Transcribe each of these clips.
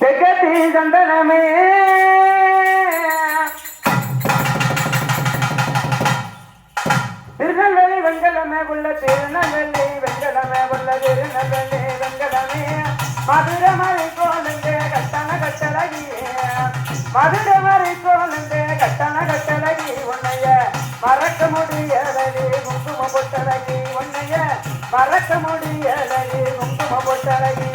ஜெகதி தந்தனமே திருநெல்வேலி வெங்கலமே உள்ள திருநெல்வேலி வெங்கலமே உள்ள திருநெல்வேலி வெங்கலமே. மதுரை மறை கோலுங்க கட்டண கட்டழகியே மதுரை மறை கோலுங்க கட்டண கட்டழகி. உன்னைய மறக்க முடியலடி முங்கும பொட்டழகி. உன்னைய மறக்க முடியலடி முங்கும பொட்டழகி.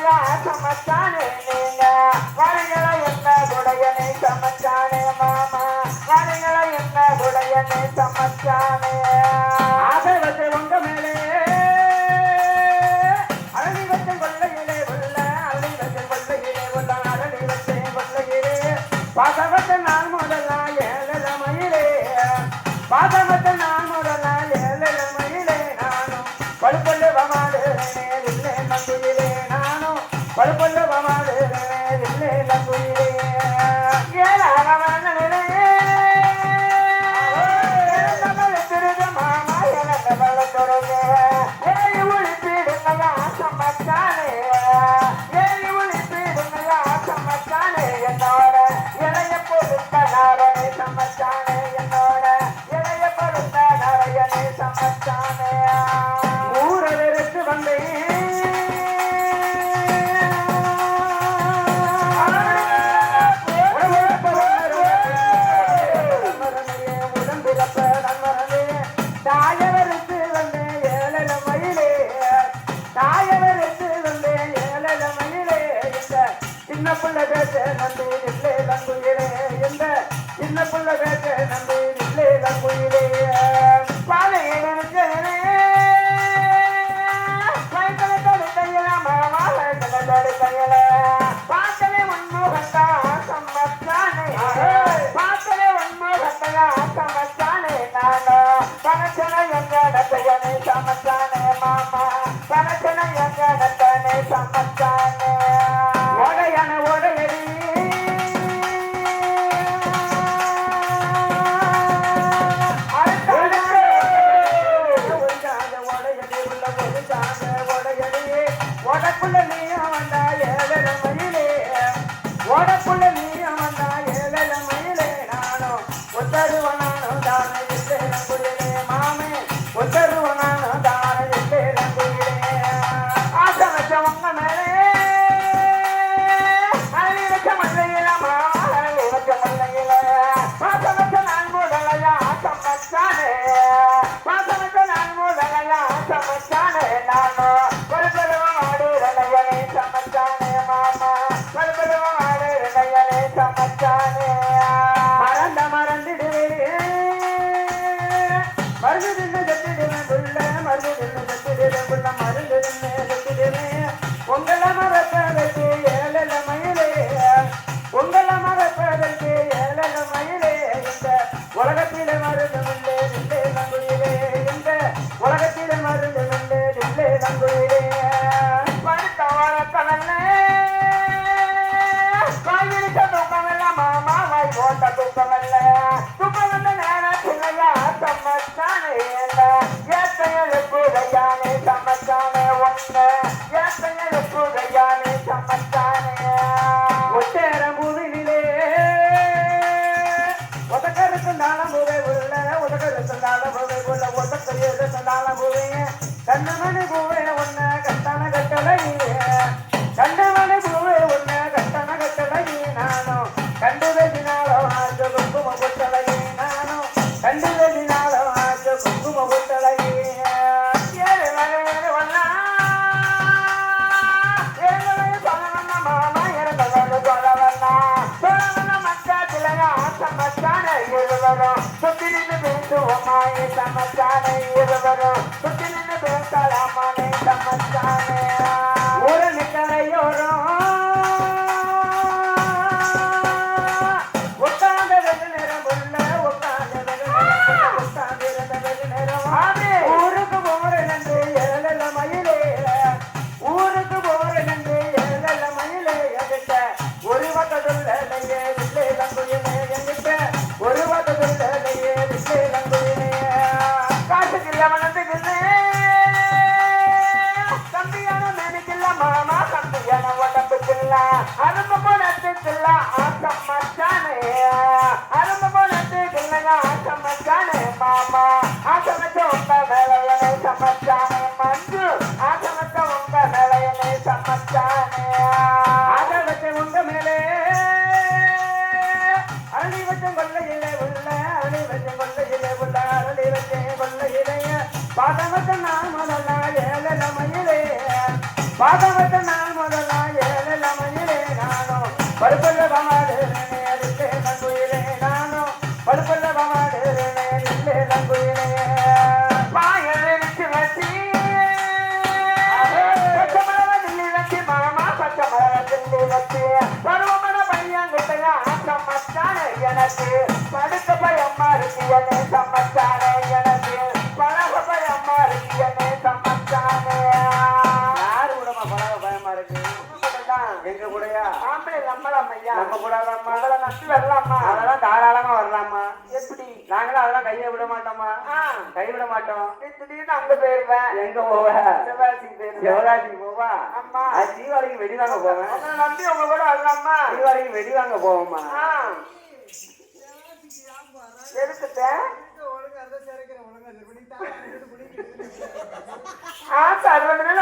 குடையா சமச்சானே நீங்க. வரங்களா என்ன குடையனே சமச்சானே மாமா. வரங்களா என்ன குடையனே சமச்சானே ஆதரவத்தை உங்க மேலே. பாசவத்தை நான் 没上分 சமத்தானே மாமா தனத்தன எங்கடத்தானே சம உள்ள உதக்கருக்கு தாளம் கண்ணமணி பூவே ஒண்ணு கட்டண கட்டளையே கண்ணமணி பூவே ஒண்ணு கட்டண கட்டளையே நானும் கண்டு வெதினாலும் ஆச்ச குங்கும புத்தளையே நானும் கண்டு வெதினாலும் ஆச்ச குங்கும புத்தளையே ஏழு வகை ஏழு வண்ணா ஏழு சொல்லவண்ண அரும்பு போனத்துக்கில்ல ஆசம் மச்சானே அரும்பு போனத்துக்கில்ல ஆசம் மச்சானே மாமா ஆசம் வச்ச உங்க வேலையனை சமச்சானே மஞ்சு ஆசம் வச்ச உங்க வேலையனை சமச்சானே ஆசை வச்ச உங்க மேலே அருளி வச்ச கொள்ளையிலே உள்ள அருளி வச்ச கொள்ளையிலே உள்ள அருளி வச்ச கொள்ளையிலே பாதவத்த நான் முதல்ல ஏழல மயிலே பாதவத்த நான் வரலாமா உங்களை நம்பி வரலாமா? அதெல்லாம் தாராளமா வரலாமா? எப்படி? நாங்களும் அதெல்லாம் கையை விட மாட்டோமா? கைவிட மாட்டோம். திடீர்னு அங்க போயிருவேன். எங்க போவ? சிவகாசிக்கு போயிருவேன். சிவராஜிக்கு போவா? ஆமா. அது தீபாவளிக்கு வெடி வாங்க போவேன் நம்பி உங்க கூட வரலாமா? தீபாவளிக்கு வெடி வாங்க போவோமா? ஆ.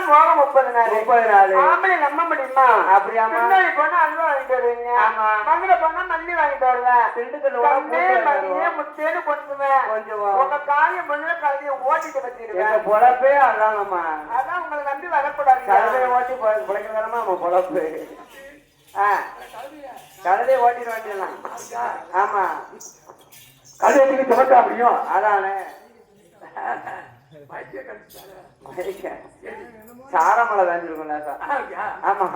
மோகம் முப்பது நாள். முப்பது நாள். ஆம்பளை நம்ப முடியுமா? அப்படியாமா முன்னாடி போனா அல்வா வாங்கிட்டு வருவீங்க. ஆமா. மதுரை போனா மல்லி வாங்கிட்டு வருவேன் திண்டுக்கல் தம்பே மல்லியே முத்தேன்னு கொண்டுவேன் கொஞ்சம் உங்க காரியம் முதல்ல கழுதிய ஓட்டிட்டு பொழப்பே அதாங்கம்மா அதான் உங்களை நம்பி வரக்கூடாது. கழுதையை ஓட்டி பிழைக்கிறதானமா நம்ம பொழப்பு? ஆ. கழுதையை ஓட்டிட வேண்டியலாம் ஆமா. கழுதைக்கு சுமக்க முடியும். அதானே? சாரமலை தாண்டிருக்கும்ல சார் ஆமா.